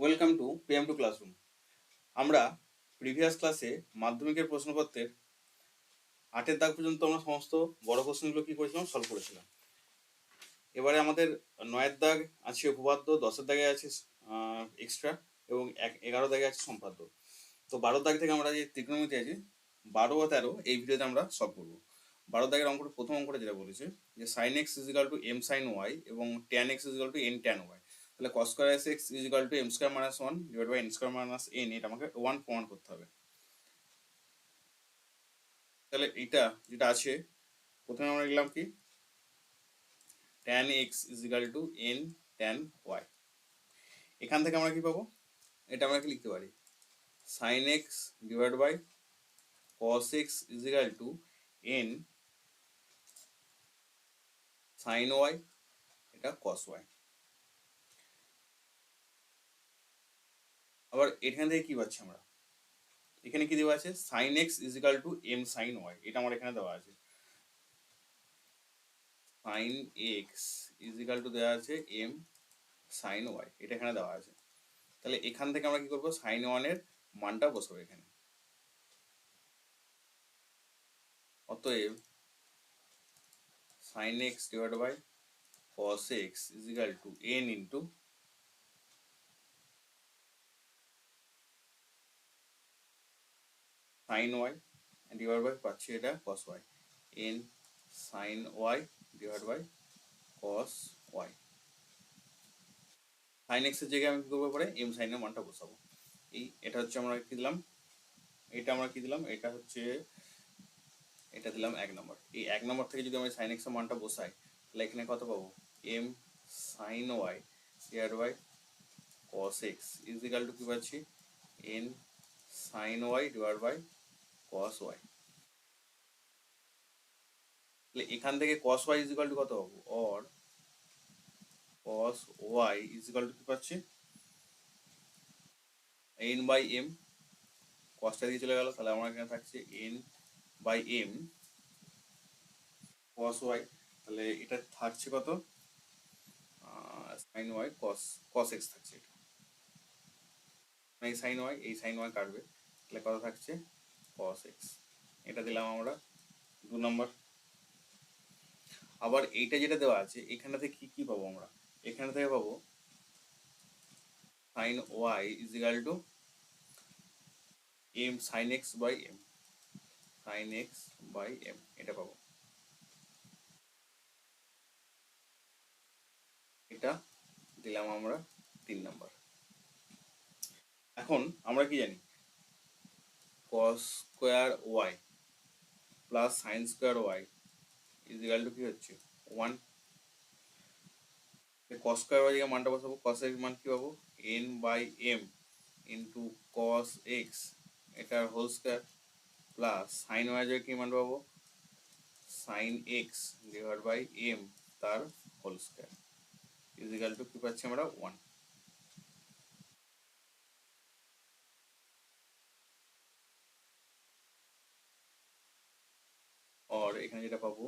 Welcome to PM two classroom আমরা previous ক্লাসে মাধ্যমিকের প্রশ্নপত্রের আটের দাগ পর্যন্ত আমরা সমস্ত বড় কোশ্চেনগুলো কি করেছিলাম? সলভ করেছিলাম। এবারে আমাদের নয়ের দাগ আছে উপপাদ্য, দশের দাগে আছে এক্সট্রা এবং এক, এগারো দাগে আছে সম্পাদ্য। তো বারো দাগ থেকে আমরা যে ত্রিকোণমিতি আছে, বারো ও তেরো এই ভিডিওতে আমরা সলভ করব। বারো দাগের অঙ্কটা প্রথম অঙ্কটা যেটা বলেছে যে sine x is equal to m sine y এবং tan x is equal to n tan y তাহলে cos square S x is equal to m square minus one divide by n square minus n এটা আমাকে one প্রমাণ করতে হবে। তাহলে এটা যেটা আছে, প্রথমে আমরা লিখলাম কি? Tan x is equal to n tan y এখান থেকে আমরা কি পাবো? এটা আমরা কি লিখতে পারি? Sine x divide by cos x is equal to n sine y এটা কস ওয়াই আবার এখান থেকে কি পাচ্ছি আমরা? এখানে কি দেওয়া আছে? Sine x is equal to m sine y এটা আমার এখানে দেওয়া আছে। সাইন এক্স ইজিক্যাল টু দেওয়া আছে এম সাইন ওয়াই এটা এখানে দেওয়া আছে। তাহলে এখান থেকে আমরা কি করব? সাইন ওয়ানের মানটা বসাবো এখানে। অতএব sine x divide by cos x is equal to n into sin y divided by পাচ্ছি এটা cos y n sin y divided by cos y sin x এর জায়গায় আমি কি করব পরে m sin এর মানটা বসাবো। এই, এটা হচ্ছে আমরা কি দিলাম? এটা আমরা কি দিলাম? এটা হচ্ছে, এটা দিলাম এক নম্বর। এই এক নম্বর থেকে যদি আমি sin x এর মানটা বসাই, তাহলে এখানে কত পাবো? m sin y divide by cos x is equal to কি পাচ্ছি? n sin y divide by cos y এখান থেকে cos y is equal to কত পাবো or cos y is equal to কি পাচ্ছি? n বাই m cosটা দিয়ে চলে গেল, তাহলে আমার এখানে থাকছে n by m cos y, তাহলে এটা থাকছে কত? Sine y cos cos x থাকছে এটা। এই সাইন ওয়াই এই সাইন ওয়াই কাটবে। তাহলে কত থাকছে? কস এক্স এটা দিলাম আমরা, দু নম্বর। আবার এইটা যেটা দেওয়া আছে, এখানে থেকে কি কি পাবো আমরা? এখানে থেকে পাবো sine y is equal to m sine x by m sine x by m এটা পাবো। এটা দিলাম আমরা তিন নম্বর। এখন আমরা কি জানি? Cos square y plus sine square y is equal to কি হচ্ছে? ওয়ান কস স্কোয়ার ওয়াই মানটা বসাবো কস এক্স মান কি পাবো? N by m into cos x এটার whole square plus sine y কি মান পাবো? Sine x divide by m তার whole square is equal to কি পাচ্ছি আমরা? ওয়ান और এখানে যেটা পাবো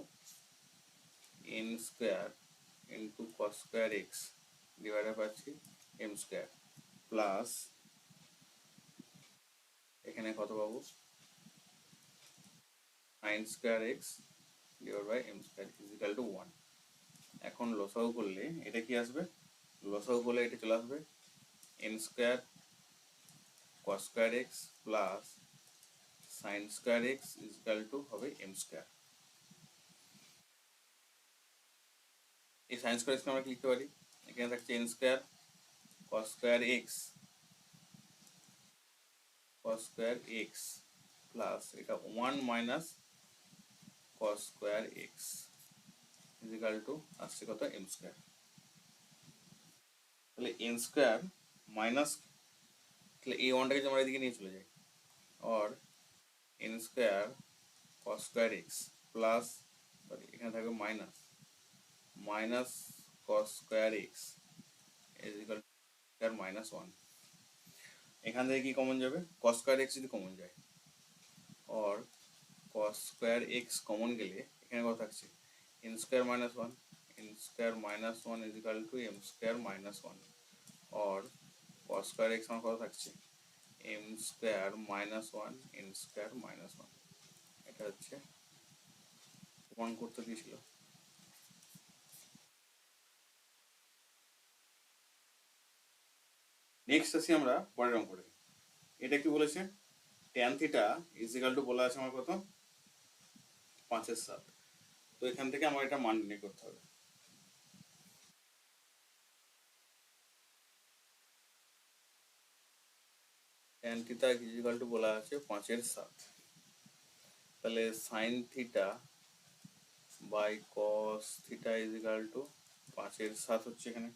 n square into cos square x divider পাচ্ছি এম স্কোয়ার প্লাস এখানে কত পাবো? Nine square x divide by m square is equal to one এখন লসাগু করলে এটা কি আসবে? লসাগু করলে এটা চলে আসবে n square cos square x plus sine square x is equal to হবে এম স্কোয়ার এই সাইন স্কোয়ার এক্সকে আমরা লিখতে পারি? এখানে থাকছে n square cos square x cos square x plus এটা one minus cos square x is equal to আসছে কত? এম স্কোয়ার তাহলে এম স্কোয়ার মাইনাস তাহলে এই ওয়ানটাকে যদি আমরা এদিকে নিয়ে চলে যাই or n square cos square x plus এখানে থাকবে minus minus cos square x is equal square minus one এখান থেকে কি কমন যাবে? কস স্কোয়ার এক্স যদি কমন যায়। Or cos square x common গেলে এখানে কত থাকছে? n square minus 1 n square minus 1 is equal to m square minus 1 or cos square x আমার কত থাকছে? M square minus one n square minus one এটা হচ্ছে প্রমাণ করতে দিয়েছিল। নেক্সট আসি আমরা পরের অঙ্কটা এটা কি বলেছে? ট্যান থিটা ইজিক্যাল টু বলা আছে আমার কত? পাঁচের সাত। তো এখান থেকে আমার এটা মান নির্ণয় করতে হবে। ট্যান থিটা ইজিক্যাল টু বলা আছে পাঁচের সাত। তাহলে sine theta by cos theta is equal to পাঁচের সাত হচ্ছে এখানে।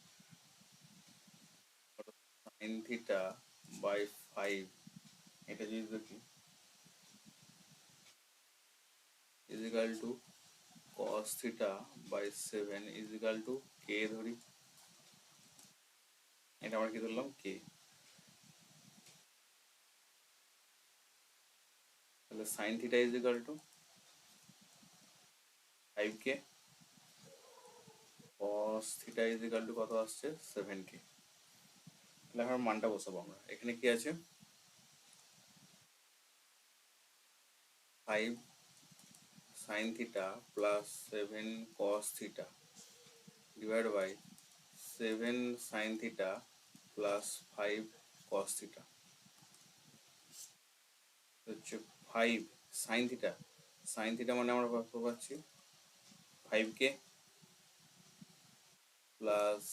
সাইন থিটা বাই ফাইভ এটা যদি দেখি is equal to cos theta by 7 is equal to k ধরি এটা আমরা কি ধরলাম k তাহলে sin theta is equal to 5k cos theta is equal to কত আসছে 7k তাহলে এখন মানটা বসাবো আমরা এখানে কি আছে 5 sin theta plus 7 cos theta divided by 7 sin theta plus 5 cos theta হচ্ছে 5 sin theta sin theta মানে আমরা পাচ্ছি 5k plus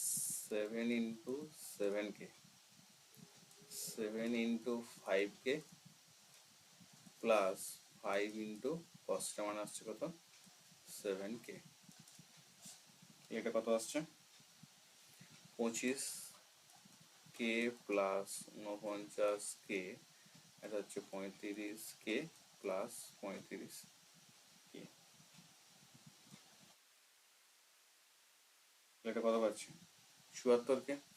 7 into 7k 7 into 5k plus 5 into কস্টটা মানে আসছে কত? সেভেন কে। এটা কত আসছে? পঁচিশ কে প্লাস উনপঞ্চাশ কে, এটা হচ্ছে পঁয়ত্রিশ কে প্লাস পঁয়ত্রিশ কে। এটা কত পাচ্ছি? চুয়াত্তর কে।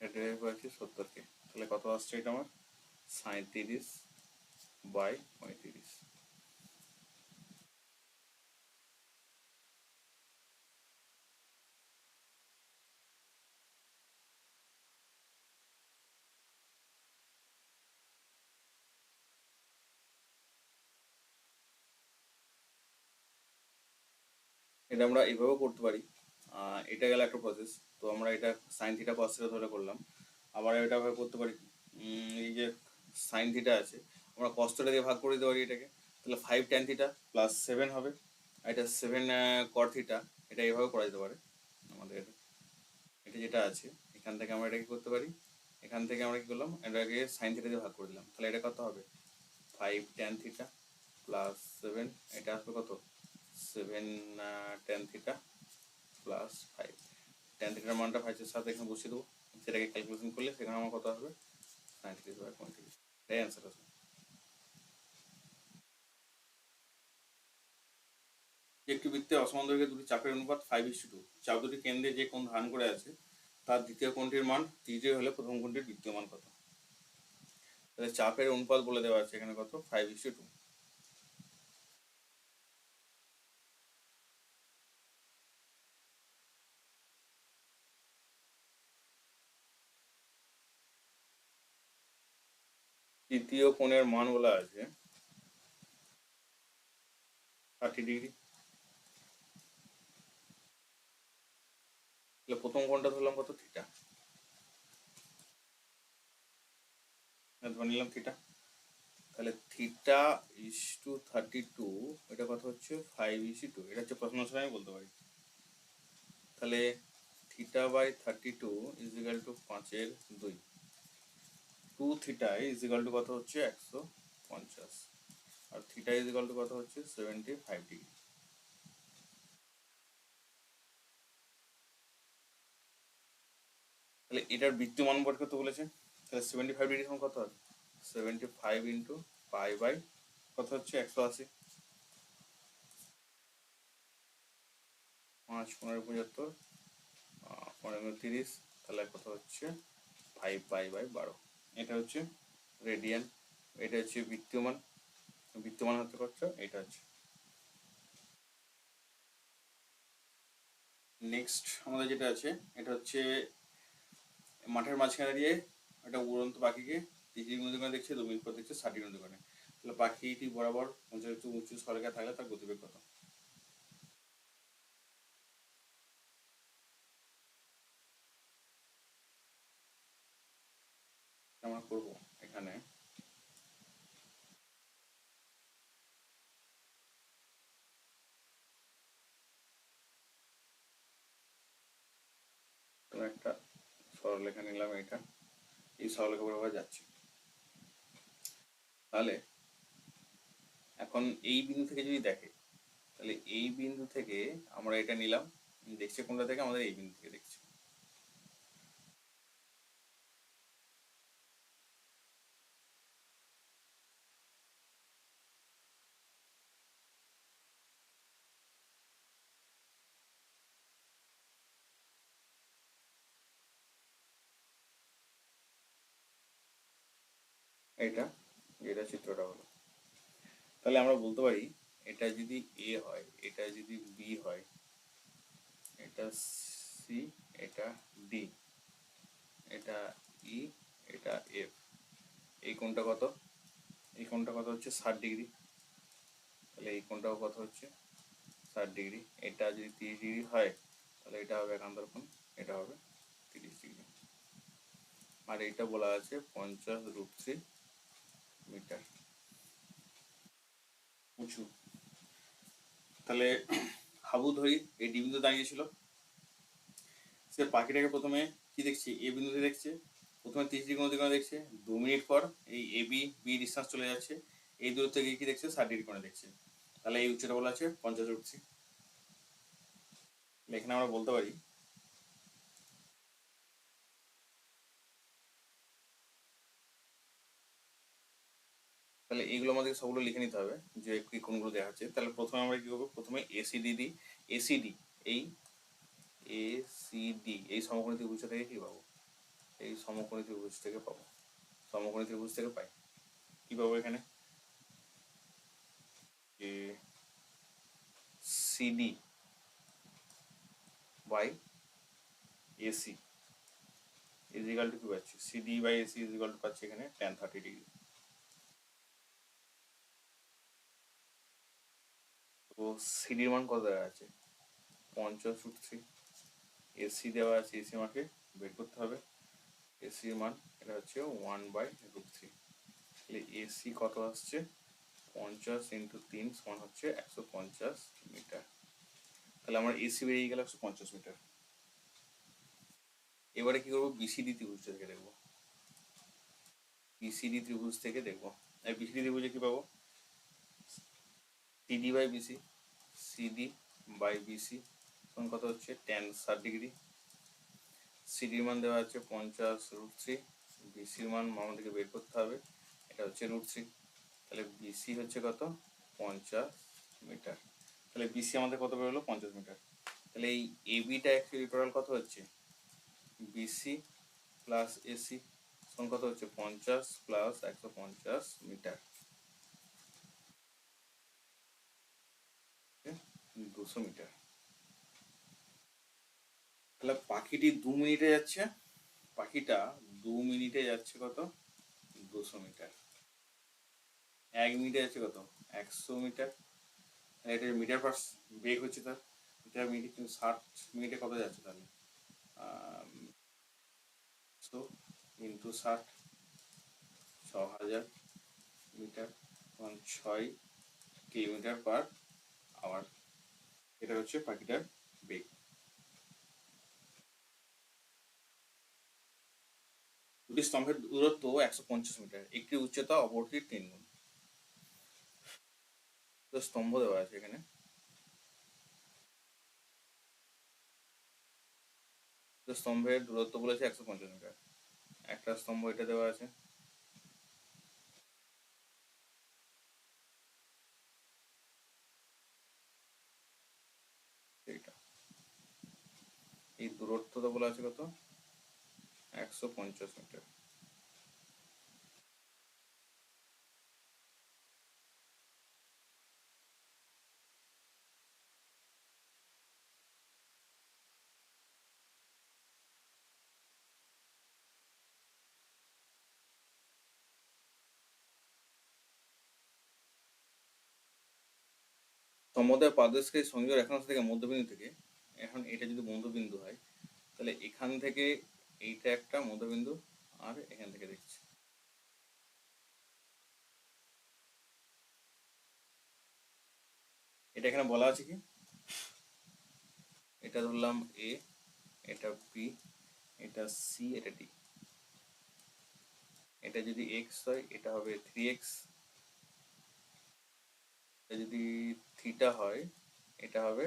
এটা পাচ্ছি সত্তর কে তাহলে কত আসছে এটা আমার? সাঁত্রিশ বাই পঁয়ত্রিশ। এটা আমরা এইভাবেও করতে পারি। এটা গেল একটা প্রসেস তো আমরা এটা সাইন থিটা কস থিটা ধরে করলাম। আবার এটা ভাবে করতে পারি এই যে সাইন থিটা আছে, আমরা কষ্টটা দিয়ে ভাগ করে দিতে পারি এটাকে। তাহলে five tan theta plus seven হবে। এটা সেভেন কর থিটা এটা এইভাবে করা যেতে পারে আমাদের। এটা যেটা আছে, এখান থেকে আমরা এটা কি করতে পারি। এখান থেকে আমরা কি করলাম? এটাকে সাইন থিটা দিয়ে ভাগ করে দিলাম। তাহলে এটা কত হবে? Five tan theta plus seven এটা আসবে কত? Seven tan theta plus five tan থিটার মানটা ফাইভের সাথে এখানে বসিয়ে দেবো। সেটাকে ক্যালকুলেশন করলে সেখানে আমার কত হবে সাঁত্রিশ বাই পঁয়ত্রিশ এটাই অ্যান্সার আসবে একটি বৃত্তে অসমান দৈর্ঘ্যে দুটি চাপের অনুপাত ফাইভ ইস টু চাপ দুটি কেন্দ্রে যে কোণ ধারণ করে আছে, তার দ্বিতীয় কোণটির মান তৃতীয় হলে প্রথম কোণটির দ্বিতীয় মান কত? তাহলে চাপের অনুপাত বলে দেওয়া আছে এখানে কত? ফাইভ ইস টু তৃতীয় কোণের মান বলা আছে। Thirty degree. প্রথম কোণটা ধরলাম কত? থিটা। নিলাম থিটা। তাহলে theta is to thirty two, এটা কথা হচ্ছে? Five is two. এটা হচ্ছে প্রশ্ন আমি বলতে পারি। তাহলে theta by thirty two is equal to পাঁচের দুই। Two theta is equal to কত হচ্ছে? একশো পঞ্চাশ। আর থিটা ইজ ইকাল টু কত হচ্ছে? সেভেন্টি ফাইভ ডিগ্রি তাহলে এটার বৃত্তমান বট কত বলেছে তাহলে সেভেন্টি ফাইভ ডিগ্রি সমান কত হবে seventy five into pi by কত হচ্ছে? একশো আশি। পাঁচ, পনেরো, পঁচাত্তর পনেরো, তিরিশ, তাহলে কত হচ্ছে? ফাইভ পাই বাই বারো। এটা হচ্ছে রেডিয়ান এটা হচ্ছে বৃত্তমান বৃত্তমান হতে কত এটা হচ্ছে। নেক্সট আমাদের যেটা আছে, এটা হচ্ছে মাঠের মাঝখানে দিয়ে একটা উড়ন্ত পাখিকে তিরিশ ডিগ্রি নদী দেখছে, দু মিনিট পর দেখছে ষাট ডিগ্রি নদী তাহলে পাখিটি বরাবর পঞ্চাশ একটু উঁচু সরকার থাকলে তার গতিবেগ কত? করব এখানে। একটা সরলরেখা নিলাম এটা। এই সরলরেখা বরাবর যাচ্ছে। তাহলে এখন এই বিন্দু থেকে যদি দেখে, তাহলে এই বিন্দু থেকে আমরা এটা নিলাম। দেখছে কোনটা থেকে? আমাদের এই বিন্দু থেকে দেখছে। এটা এটা চিত্রটা হলো। তাহলে আমরা বলতে পারি, এটা যদি এ হয়, এটা যদি বি হয়, এটা সি এটা ডি এটা ই এটা এফ এই কোনটা কত? এই কোনটা কত হচ্ছে? ষাট ডিগ্রি। তাহলে এই কোনটাও কত হচ্ছে? ষাট ডিগ্রি। এটা যদি তিরিশ ডিগ্রি হয়, তাহলে এটা হবে একান্তর কোণ, এটা হবে তিরিশ ডিগ্রি। আর এটা বলা আছে পঞ্চাশ থ্রি মিটার উঁচু তাহলে হাবু ধরি, এই ডি বিন্দু দাঁড়িয়েছিল। সে পাখিটাকে প্রথমে কি দেখছে? এ বিন্দুতে দেখছে। প্রথমে তিরিশ ডিগ্রি কোণে দেখছে দু মিনিট পর এই এ, বি বি ডিস্টেন্স চলে যাচ্ছে। এই দূর থেকে কি দেখছে? ষাট ডিগ্রি কোণে দেখছে। তাহলে এই উচ্চটা বলা আছে পঞ্চাশ উঠছি এখানে আমরা বলতে পারি তাহলে এইগুলো আমাদের সবগুলো লিখে নিতে হবে যে কি কোনগুলো দেখা যাচ্ছে তাহলে প্রথমে আমরা কি করব? প্রথমে এসিডি দিই। এসিডি এই এসিডি এই সমকোণী ত্রিভুজ থেকে কি পাবো? এই সমকোণী ত্রিভুজ থেকে পাবো। সমকোণী ত্রিভুজ থেকে পাই। কি পাবো এখানে? যে CD by AC is equal to কি পাচ্ছি CD by AC is equal to পাচ্ছি এখানে টেন থার্টি ডিগ্রি তো সিডির মান কত দেওয়া আছে। পঞ্চাশ রুট থ্রি এসি দেওয়া আছে, এসি আমাকে বের করতে হবে। এসির মান, এটা হচ্ছে ওয়ান বাই রুট থ্রি তাহলে এসি কত আসছে? পঞ্চাশ ইন্টু তিন সমান হচ্ছে একশো পঞ্চাশ মিটার। তাহলে আমার এসি বেরিয়ে গেল একশো পঞ্চাশ মিটার। এবারে কি করব? বিসিডি ত্রিভুজ থেকে দেখব। বিসিডি ত্রিভুজ থেকে দেখব। বিসিডি ত্রিভুজে কি পাবো? CD by BC CD by BC তখন কত হচ্ছে? টেন ষাট ডিগ্রি। সিডির মান দেওয়া আছে পঞ্চাশ রুট থ্রি বিসির মান আমাদেরকে বের করতে হবে। এটা হচ্ছে রুট থ্রি তাহলে বিসি হচ্ছে কত? পঞ্চাশ মিটার তাহলে বিসি আমাদের কত বেরোলো? পঞ্চাশ মিটার তাহলে এই এবিটা অ্যাকচুয়ালি টোটাল কত হচ্ছে? বিসি প্লাস এসি তখন কত হচ্ছে? পঞ্চাশ প্লাস একশো পঞ্চাশ মিটার দুশো মিটার। তাহলে পাখিটি দু মিনিটে যাচ্ছে। পাখিটা দু মিনিটে যাচ্ছে কত? দুশো মিটার। এক মিনিটে যাচ্ছে কত? একশো মিটার। এটা মিটার পার বেগ হচ্ছে তার। মিটার মিনিট ষাট মিনিটে কত যাচ্ছে তাহলে? ইন্টু ষাট, ছ হাজার মিটার। ছয় কিলোমিটার পার আওয়ার। এটা হচ্ছে পাখিটার বেগ। দুটি স্তম্ভের দূরত্ব একশো পঞ্চাশ মিটার, একটি উচ্চতা অপরটির তিন গুণ। স্তম্ভ দেওয়া আছে এখানে। স্তম্ভের দূরত্ব বলেছে একশো পঞ্চাশ মিটার। একটা স্তম্ভ এটা দেওয়া আছে। এই দূরত্বটা বলা আছে কত? একশো পঞ্চাশ মিটার। সমুদয় পাদেশকে সংযোগ রেখাংশ থেকে মধ্যবিন্দু থেকে। এখন এটা যদি মধ্যবিন্দু হয়, তাহলে এখান থেকে এইটা একটা মধ্যবিন্দু আর এখান থেকে দেখছি। এটা এখানে বলা আছে কি? এটা ধরলাম এ এটা বি এটা সি এটা ডি এটা যদি এক্স হয়, এটা হবে থ্রি এক্স এটা যদি থিটা হয়, এটা হবে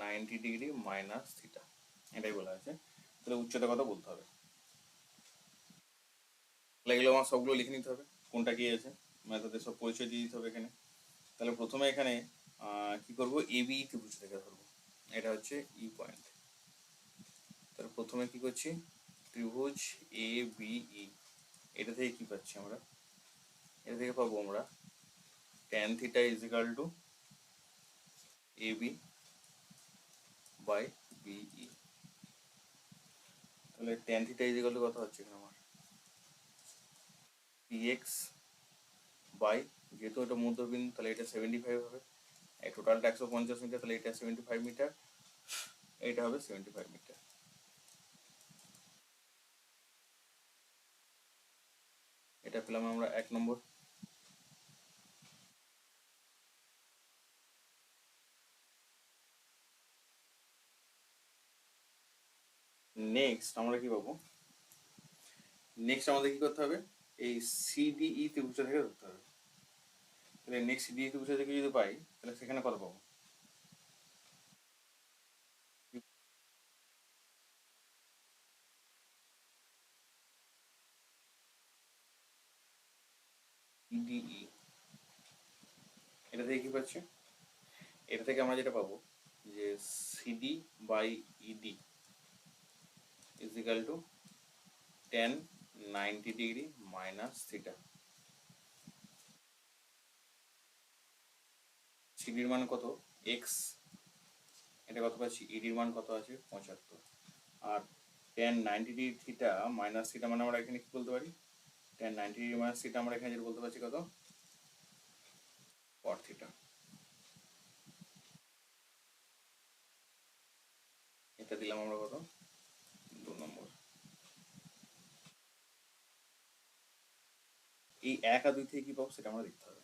নাইনটি ডিগ্রি মাইনাস থিটা, এটাই বলা আছে তাহলে উচ্চতা কথা বলতে হবে? এগুলো আমার সবগুলো লিখে নিতে হবে, কোনটা কি আছে? মেথডে সব পরিচয় দিয়ে দিতে হবে এখানে। তাহলে প্রথমে এখানে কি করব? এ বি ত্রিভুজ থেকে ধরবো। এটা হচ্ছে ই পয়েন্ট তাহলে প্রথমে কি করছি? ত্রিভুজ এ বি ই এটা থেকে কি পাচ্ছি আমরা? এটা থেকে পাবো আমরা tan theta is equal to A B by BE তাহলে tan theta is equal to কত হচ্ছে এখানে আমার? Px বাই যেহেতু এটা মধ্যবিন্দু, তাহলে এটা সেভেন্টি ফাইভ হবে এই টোটালটা একশো পঞ্চাশ মিটার, তাহলে এটা সেভেন্টি ফাইভ মিটার, এটা হবে সেভেন্টি ফাইভ মিটার। এটা পেলাম আমরা এক নম্বর। নেক্সট আমরা কি পাবো? নেক্সট আমাদের কি করতে হবে? এই সিডিই ত্রিভুজটা থেকে ধরতে হবে। তাহলে নেক্সট সিডিই ত্রিভুজটা থেকে যদি পাই, তাহলে সেখানে কত পাবো? সিডিই এটা থেকে কি পাচ্ছি? এটা থেকে আমরা যেটা পাবো, যে CD by ED is equal to tan 90 degree minus theta. সিডির মান কত? এক্স এটা কত পাচ্ছি? ইডির মান কত আছে? পঁচাত্তর। আর tan ninety degree theta minus theta মানে আমরা এখানে কি বলতে পারি? Tan ninety degree minus theta আমরা এখানে যেটা বলতে পারছি কত? কট থিটা এটা দিলাম আমরা কত দু নম্বর এই এক আর দুই থেকে কি পাবো সেটা আমরা দেখতে হবে।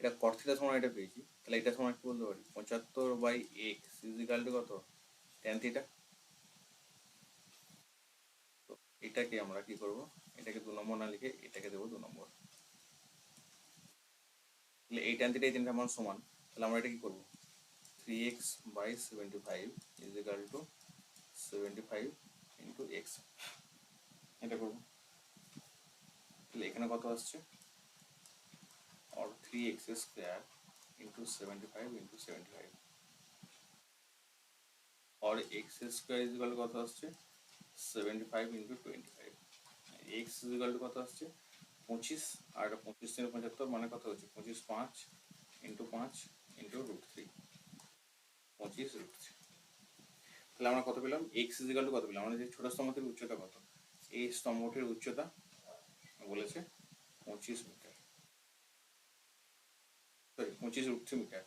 এটা কট থিটা সমান এটা পেয়েছি। তাহলে এটা সমান কি বলতে পারি? পঁচাত্তর by x is equal to কত? টেন থিটা তো এটাকে আমরা কি করব? এটাকে দু নম্বর না লিখে এটাকে দেবো দু নম্বর। তাহলে এই টেন থিটা এই তিনটা মান সমান। তাহলে আমরা এটা কি করব? Three x by seventy five is equal to seventy five into x এটা করব। তাহলে এখানে কত আসছে? or 3x square into 75 into 75 or x square is equal to কত আসছে? 75 into 25 x is equal to কত আসছে? 25 আর এটা 25 থেকে 75 মানে কত হচ্ছে? 25 5 into 5 into root 3 25 root 3 তাহলে আমরা কত পেলাম? Equal to কত পেলাম? আমাদের যে ছোট স্তম্ভটির উচ্চতা কত? এই স্তম্ভটির উচ্চতা বলেছে 25 মিটার সরি পঁচিশ রুট থ্রি মিটার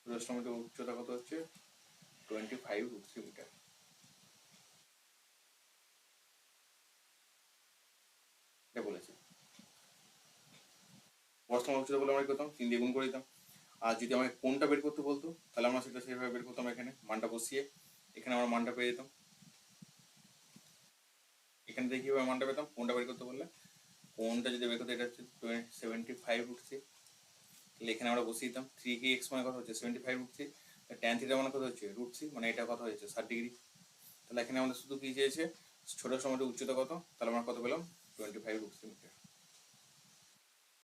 সুরেশমিটার উচ্চতা কত হচ্ছে? Twenty five root three metre এটা বলেছে বর্তমান উচ্চতা বলে আমরা করতাম, তিন দিয়ে গুণ করে দিতাম। আর যদি আমাকে কোনটা বের করতে বলতো, তাহলে আমরা সেটা সেভাবে বের করতাম এখানে, মানটা বসিয়ে। এখানে আমরা মানটা পেয়ে যেতাম। এখানে থেকে কীভাবে মানটা পেতাম, কোনটা বের করতে বললে? কোনটা যদি বের করতে, এটা হচ্ছে সেভেন্টি ফাইভ থ্রি তাহলে এখানে আমরা বসিয়ে দিতাম। থ্রি কে এক্স মানে কথা হচ্ছে? Seventy five three tan theta মানে কত হচ্ছে? রুট থ্রি মানে এটা কথা হয়েছে? ষাট ডিগ্রি তাহলে এখানে আমাদের শুধু কি চেয়েছে ছোটো সময়টা উচ্চতা কত? তাহলে আমরা কত পেলাম? Twenty five root three metre